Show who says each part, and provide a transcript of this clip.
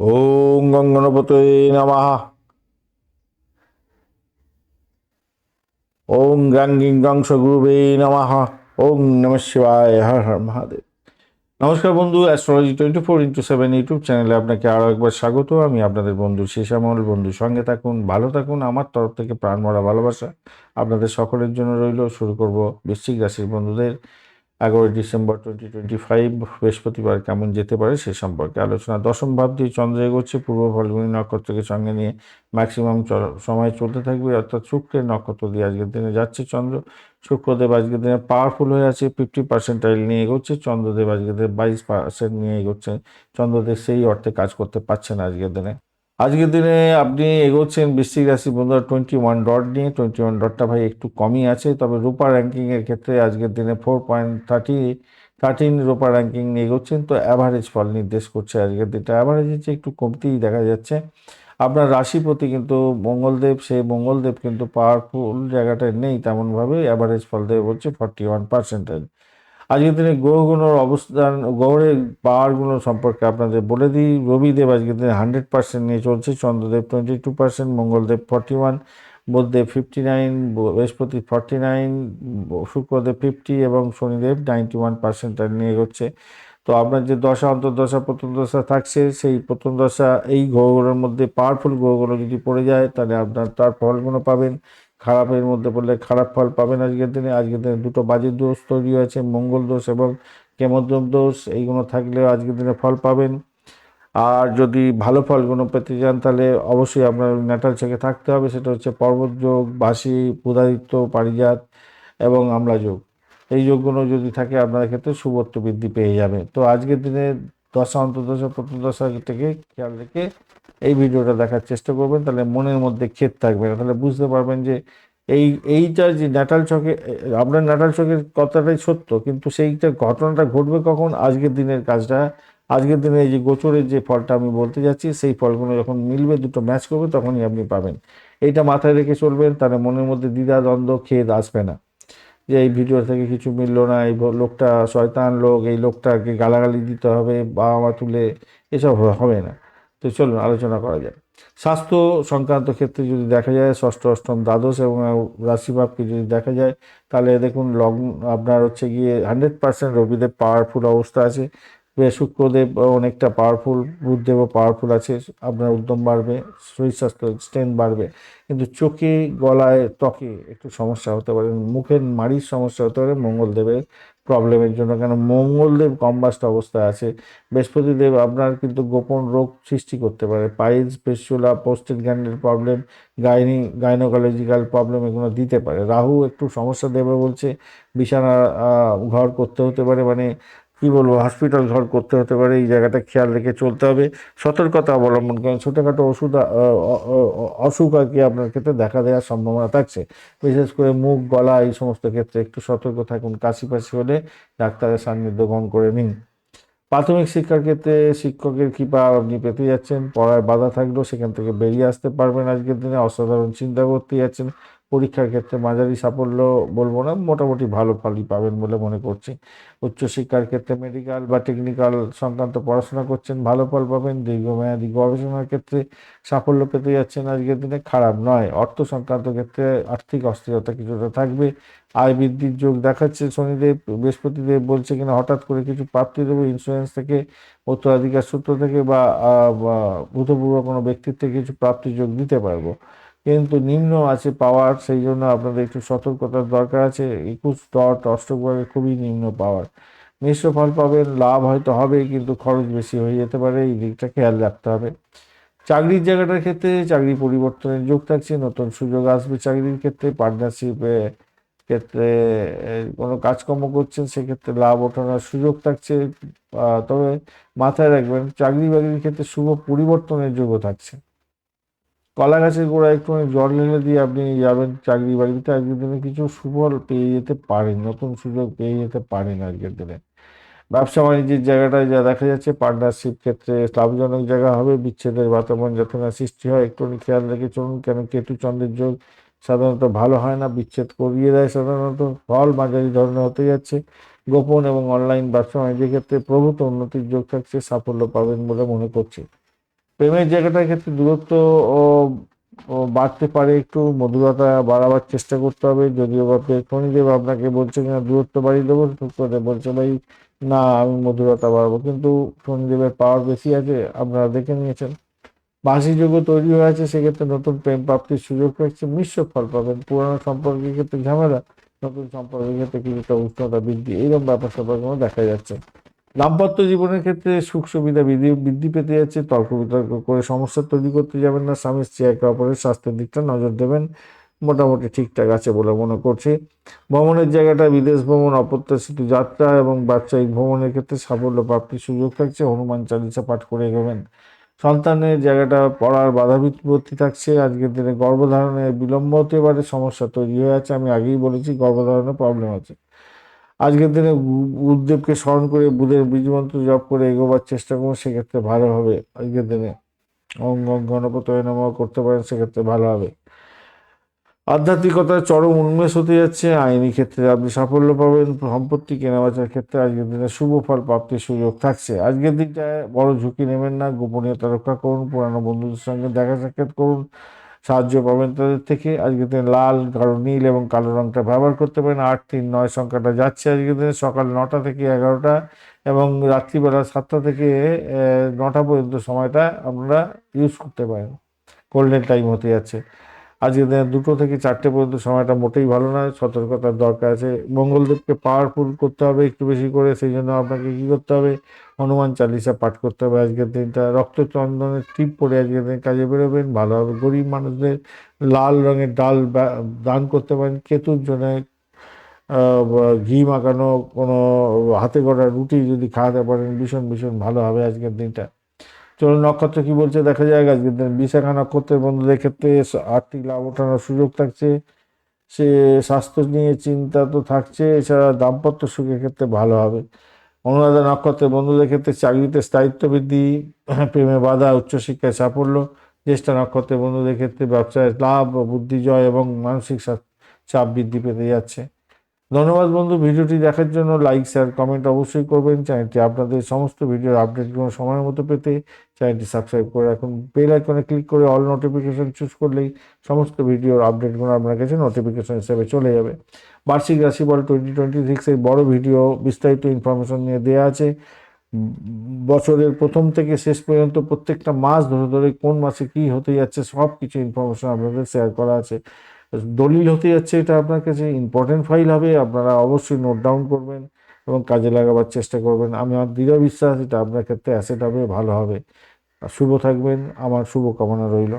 Speaker 1: ওং গঙ্গনপতে নমঃ। ওং গাঙ্গিং গংস গুরুবে ওং নম শিবায়, হর হর মহাদেব। নমস্কার বন্ধু, astrology twenty four into seven YouTube চ্যানেলে আপনাকে আরও একবার স্বাগত। আমি আপনাদের বন্ধু শেষামল। বন্ধু সঙ্গে থাকুন, ভালো থাকুন, আমার তরফ থেকে প্রাণমরা ভালোবাসা আপনাদের সকলের জন্য রইল। শুরু করব বৃশ্চিক রাশির বন্ধুদের এগারোই ডিসেম্বর টোয়েন্টি টোয়েন্টি ফাইভ বৃহস্পতিবার কেমন যেতে পারে সে সম্পর্কে আলোচনা। দশম ভাব দিয়ে চন্দ্র এগোচ্ছে পূর্ব ফলগুনি নক্ষত্রকে সঙ্গে নিয়ে ম্যাক্সিমাম সময় চলতে থাকবে, অর্থাৎ শুক্রের নক্ষত্র দিয়ে আজকের দিনে যাচ্ছে চন্দ্র। শুক্রদেব আজকের দিনে পাওয়ারফুল হয়ে আছে ফিফটি পার্সেন্টাইল নিয়ে এগোচ্ছে, চন্দ্রদেব আজকের দিনে বাইশ পার্সেন্ট নিয়ে এগোচ্ছে। চন্দ্রদেব সেই অর্থে কাজ করতে পারছে না আজকের দিনে। আজকের দিনে আপনি এগোচ্ছেন বৃশ্চিক রাশি বন্ধুরা টোয়েন্টি ওয়ান ডট নিয়ে। টোয়েন্টি ওয়ান ডটটা ভাই একটু কমই আছে, তবে রূপা র্যাঙ্কিংয়ের ক্ষেত্রে আজকের দিনে ফোর পয়েন্ট থার্টি থার্টিন রূপা র্যাঙ্কিং নিয়ে এগোচ্ছেন। তো অ্যাভারেজ ফল নির্দেশ করছে আজকের দিনটা। অ্যাভারেজের চেয়ে একটু কমতেই দেখা যাচ্ছে। আপনার রাশিপতি কিন্তু মঙ্গলদেব, সেই মঙ্গলদেব কিন্তু পাওয়ারফুল জায়গাটায় নেই তেমনভাবে। অ্যাভারেজ ফল দেবে বলছে ফর্টি ওয়ান পার্সেন্টেজ আজকের দিনে গ্রহগুলোর অবস্থান গ্রহের পাওয়ারগুলো সম্পর্কে আপনাদের বলে দিই। রবিদেব আজকের দিনে হান্ড্রেড পার্সেন্ট নিয়ে চলছে। Chandradev twenty two percent, Mangaldev forty one, Budhdev fifty nine, Brihaspati forty nine, Shukradev fifty এবং শনিদেব নাইনটি ওয়ান পার্সেন্ট নিয়ে এগোচ্ছে। তো আপনার যে দশা, অন্তর্দশা, প্রথম দশা থাকছে, সেই প্রথম দশা এই গ্রহগুলোর মধ্যে পাওয়ারফুল গ্রহগুলো যদি পড়ে যায়, তাহলে আপনার তার ফলগুলো পাবেন। খারাপের মধ্যে পড়লে খারাপ ফল পাবেন আজকের দিনে। আজকের দিনে দুটো বাজির দোষ তৈরি হয়েছে, মঙ্গল দোষ এবং কেমদ্রম দোষ, এইগুলো থাকলেও আজকের দিনে ফল পাবেন। আর যদি ভালো ফলগুলো পেতে চান তাহলে অবশ্যই আপনার ন্যাটাল চেকে থাকতে হবে, সেটা হচ্ছে পর্বত যোগ বাসি পুদাদিত্য পারিজাত এবং আমলা যোগ। এই যোগগুলো যদি থাকে আপনার ক্ষেত্রে শুভত্ব বৃদ্ধি পেয়ে যাবে। তো আজকের দিনে দশা, অন্তর্দশা প্রথম থেকে খেয়াল রেখে এই ভিডিওটা দেখার চেষ্টা করবেন, তাহলে মনের মধ্যে ক্ষেত থাকবে না। তাহলে বুঝতে পারবেন যে এই, এইটা যে ন্যাটাল চকে আপনার ন্যাটাল চকের কথাটাই সত্য, কিন্তু সেইটা ঘটনাটা ঘটবে কখন? আজকের দিনের কাজটা। আজকের দিনে এই যে গোচরের যে ফলটা আমি বলতে যাচ্ছি, সেই ফলগুলো যখন মিলবে, দুটো ম্যাচ করবে, তখনই আপনি পাবেন। এইটা মাথায় রেখে চলবেন, তাহলে মনের মধ্যে দ্বিধা, দ্বন্দ্ব খেদ আসবে না। যে এই ভিডিও থেকে কিছু মিললো না, এই লোকটা শয়তান লোক, এই লোকটাকে গালাগালি দিতে হবে বাবা মা তুলে, এসব হবে না। তো চলুন, আলোচনা করা যায় স্বাস্থ্য সংক্রান্ত ক্ষেত্রে যদি দেখা যায়, ষষ্ঠ, অষ্টম দ্বাদশ এবং রাশিভাবকে যদি দেখা যায়, তাহলে দেখুন, লগ্ন আপনার হচ্ছে গিয়ে হান্ড্রেড পার্সেন্ট রবিদের পাওয়ারফুল অবস্থা আছে। শুক্রদেব অনেকটা পাওয়ারফুল বুধদেবও পাওয়ারফুল আছে, আপনার উদ্যম বাড়বে, শরীর স্বাস্থ্য স্ট্রেংথ বাড়বে, কিন্তু চোখে, গলায়, ত্বকে একটু সমস্যা হতে পারে, মুখের মাড়ির সমস্যা হতে পারে, মঙ্গলদেবের প্রবলেমের জন্য, কেন মঙ্গলদেব কম্বাস্ট অবস্থায় আছে, বৃহস্পতিদেব আপনার কিন্তু গোপন রোগ সৃষ্টি করতে পারে, পাইলস পেস্টুলা পোস্টেড গ্যান্ডের প্রবলেম গাইনি গাইনোকোলজিক্যাল প্রবলেম এগুলো দিতে পারে, রাহু একটু সমস্যা দেবে বলছে, বিছানা ঘর করতে হতে পারে মানে কি বলব হসপিটাল ঘর করতে হতে পারে, এই জায়গাটা খেয়াল রেখে চলতে হবে। সতর্কতা অবলম্বন করেন। ছোটোখাটো ওষুধ অসুখ আর কি আপনার ক্ষেত্রে দেখা দেওয়ার সম্ভাবনা থাকছে। বিশেষ করে মুখ, গলা, এই সমস্ত ক্ষেত্রে একটু সতর্ক থাকুন। কাশি পাশি হলে ডাক্তারের সান্নিধ্য গ্রহণ করে নিন। প্রাথমিক শিক্ষার ক্ষেত্রে শিক্ষকের কৃপা আপনি পেতে যাচ্ছেন। পড়ায় বাধা থাকলেও সেখান থেকে বেরিয়ে আসতে পারবেন। আজকের দিনে অসাধারণ চিন্তা করতে যাচ্ছেন পরীক্ষার ক্ষেত্রে মাঝারি সাফল্য বলব না, মোটামুটি ভালো ফলই পাবেন বলে মনে করছি। উচ্চশিক্ষার ক্ষেত্রে মেডিকেল বা টেকনিক্যাল সংক্রান্ত পড়াশোনা করছেন, ভালো ফল পাবেন, দীর্ঘমেয়াদী গবেষণার ক্ষেত্রে সাফল্য পেতে যাচ্ছেন আজকের দিনে, খারাপ নয়। অর্থ সংক্রান্ত ক্ষেত্রে আর্থিক অস্থিরতা কিছুটা থাকবে, আয় বৃদ্ধির যোগ দেখাচ্ছে, শনিদেব, বৃহস্পতিদেব বলছে কিনা হঠাৎ করে কিছু প্রাপ্তি দেবো ইন্স্যুরেন্স থেকে, উত্তরাধিকার সূত্র থেকে বা, ভূতপূর্ব কোনো ব্যক্তির থেকে কিছু প্রাপ্তি যোগ দিতে পারব। কিন্তু নিম্ন আছে পাওয়ার সেই জন্য আপনাদের একটু সতর্কতার দরকার আছে। একুশ ডট অষ্টক খুবই নিম্ন পাওয়ার মিশ্র ফল পাবেন, লাভ হয়তো হবে কিন্তু খরচ বেশি হয়ে যেতে পারে, এই দিকটা খেয়াল রাখতে হবে। চাকরির জায়গাটার ক্ষেত্রে চাকরি পরিবর্তনের যোগ থাকছে, নতুন সুযোগ আসবে চাকরির ক্ষেত্রে পার্টনারশিপে ক্ষেত্রে কোনো কাজকর্ম করছেন, সেক্ষেত্রে লাভ ওঠানোর সুযোগ থাকছে। তবে মাথায় রাখবেন, চাকরি বাকরির ক্ষেত্রে শুভ পরিবর্তনের যোগও থাকছে। কলা গাছের গোড়া একটু জল ঢেলে দিয়ে আপনি যাবেন চাকরি বাড়িতে আজকের দিনে কিছু সুফল পেয়ে যেতে পারেন, নতুন সুযোগ পেয়ে যেতে পারেন আজকের দিনে। ব্যবসা বাণিজ্যের জায়গাটায় যা দেখা যাচ্ছে পার্টনারশিপ ক্ষেত্রে লাভজনক জায়গা হবে, বিচ্ছেদের বাতাবরণ যাতে না সৃষ্টি হয়। একটু খেয়াল রেখে চলুন, কেন কেতু চন্দ্রের যোগ সাধারণত ভালো হয় না, বিচ্ছেদ করিয়ে দেয় সাধারণত। ফল মাঝারি ধরনের হতে যাচ্ছে। গোপন এবং অনলাইন ব্যবসা বাণিজ্যের ক্ষেত্রে প্রভূত উন্নতির যোগ থাকছে, সাফল্য পাবেন বলে মনে করছি। প্রেমের জায়গাটার ক্ষেত্রে দূরত্ব বাড়তে পারে, একটু মধুরতা বাড়াবার চেষ্টা করতে হবে। যদিও বা শনিদেব আপনাকে বলছে কিনা দূরত্ব বাড়িয়ে দেবো শুক্রদেব বলছে ভাই, না, আমি মধুরতা বাড়াবো। কিন্তু শনিদেবের পাওয়ার বেশি আছে, আপনারা দেখে নিয়েছেন। বাসি যোগ্য তৈরি হয়ে আছে, সেক্ষেত্রে নতুন প্রেম প্রাপ্তির সুযোগ রয়েছে মিশ্র ফল পাবেন। পুরানো সম্পর্কের ক্ষেত্রে ঝামেলা, নতুন সম্পর্কের ক্ষেত্রে কিছুটা উষ্ণতা বৃদ্ধি এইরকম ব্যাপার স্যাপারগুলো দেখা যাচ্ছে। দাম্পত্য জীবনের ক্ষেত্রে সুখ সুবিধা বৃদ্ধি বৃদ্ধি পেতে যাচ্ছে, তর্ক বিতর্ক করে সমস্যা তৈরি করতে যাবেন না, স্বামী স্ত্রী একে অপরের স্বাস্থ্যের দিকটা নজর দেবেন, মোটামুটি ঠিকঠাক আছে বলে মনে করছি। ভ্রমণের জায়গাটা, বিদেশ ভ্রমণ, অপ্রত্যাশিত যাত্রা এবং ব্যবসায়িক ভ্রমণের ক্ষেত্রে সাফল্য প্রাপ্তির সুযোগ থাকছে, হনুমান চালিসা পাঠ করে এগোবেন। সন্তানের জায়গাটা পড়ার বাধা বিপত্তি থাকছে, আজকের দিনে গর্ভধারণে বিলম্ব হতে পারে, সমস্যা তৈরি হয়ে আছে, আমি আগেই বলেছি গর্ভধারণে প্রবলেম আছে। আজকের দিনে বুধদেবকে স্মরণ করে বুধের বীজমন্ত্র জপ করে এগোবার চেষ্টা করুন, সেক্ষেত্রে ভালো হবে। আজকের দিনে অঙ্গ গণপতয় নম করতে পারেন, সেক্ষেত্রে ভালো হবে। আধ্যাত্মিকতার চরম উন্মেষ হতে যাচ্ছে, আইনি ক্ষেত্রে আপনি সাফল্য পাবেন, সম্পত্তি কেনাবেচার ক্ষেত্রে আজকের দিনে শুভ ফল প্রাপ্তির সুযোগ থাকছে। আজকের দিনটায় বড় ঝুঁকি নেবেন না, গোপনীয়তা রক্ষা করুন, পুরানো বন্ধুদের সঙ্গে দেখা সাক্ষাৎ করুন সাহায্য পাবেন তাদের থেকে। আজকের দিন লাল, গাঢ়, নীল এবং কালো রঙটা ব্যবহার করতে পারেন। আট, তিন, নয় সংখ্যাটা যাচ্ছে আজকের দিন। সকাল নটা থেকে এগারোটা এবং রাত্রিবেলা সাতটা থেকে নটা পর্যন্ত সময়টা আপনারা ইউজ করতে পারেন। গোল্ডেন টাইম হতে যাচ্ছে। আজকের দিনে দুটো থেকে চারটে পর্যন্ত সময়টা মোটেই ভালো নয়, সতর্কতার দরকার আছে। মঙ্গলদেবকে পাওয়ারফুল করতে হবে একটু বেশি করে, সেই জন্য আপনাকে কী করতে হবে? হনুমান চালিসা পাঠ করতে হবে আজকের দিনটা। রক্তচন্দনের টিপ পরে আজকের দিন কাজে বেরোবেন ভালো হবে গরিব মানুষদের লাল রঙের ডাল দান করতে পারেন কেতুর জন্য ঘি মাখানো কোনো হাতে গড়া রুটি যদি খাওয়াতে পারেন, ভীষণ ভীষণ ভালো হবে আজকের দিনটা। চলুন নক্ষত্র কি বলছে? দেখা যায় আজকের দিন। বিশাখা নক্ষত্রের বন্ধুদের ক্ষেত্রে আর্থিক লাভ ওঠানোর সুযোগ থাকছে। সে স্বাস্থ্য নিয়ে চিন্তা তো থাকছে। এছাড়া দাম্পত্য সুখের ক্ষেত্রে ভালো হবে। অনুরাধা নক্ষত্রের বন্ধুদের ক্ষেত্রে চাকরিতে স্থায়িত্ব বৃদ্ধি প্রেমে বাধা, উচ্চশিক্ষায় সাফল্য। জ্যেষ্ঠ নক্ষত্রের বন্ধুদের ক্ষেত্রে ব্যবসায় লাভ, বুদ্ধি, জয় এবং মানসিক চাপ বৃদ্ধি পেতে যাচ্ছে। ধন্যবাদ বন্ধু, ভিডিওটি দেখার জন্য লাইক শেয়ার কমেন্ট অবশ্যই করবেন। চ্যানেলটি আপনাদের সমস্ত ভিডিওর আপডেটগুলো সময়ের মতো পেতে চ্যানেলটি সাবস্ক্রাইব করে রাখুন। বেল আইকনে ক্লিক করে অল নোটিফিকেশন চুজ করলেই সমস্ত ভিডিওর আপডেটগুলো আপনার কাছে নোটিফিকেশান হিসেবে চলে যাবে। বার্ষিক রাশিফল টোয়েন্টি টোয়েন্টি সিক্স এই বড় ভিডিও বিস্তারিত ইনফরমেশন নিয়ে দেওয়া আছে। বছরের প্রথম থেকে শেষ পর্যন্ত প্রত্যেকটা মাস ধরে ধরে কোন মাসে কি হতে যাচ্ছে সব কিছু ইনফরমেশন আপনাদের শেয়ার করা আছে। দলিল হতে যাচ্ছে এটা আপনার কাছে ইম্পর্টেন্ট ফাইল হবে, আপনারা অবশ্যই নোট ডাউন করবেন এবং কাজে লাগাবার চেষ্টা করবেন। আমি আমার দৃঢ় বিশ্বাস এটা আপনার ক্ষেত্রে অ্যাসেট হবে, ভালো হবে। শুভ থাকবেন, আমার শুভ কামনা রইল।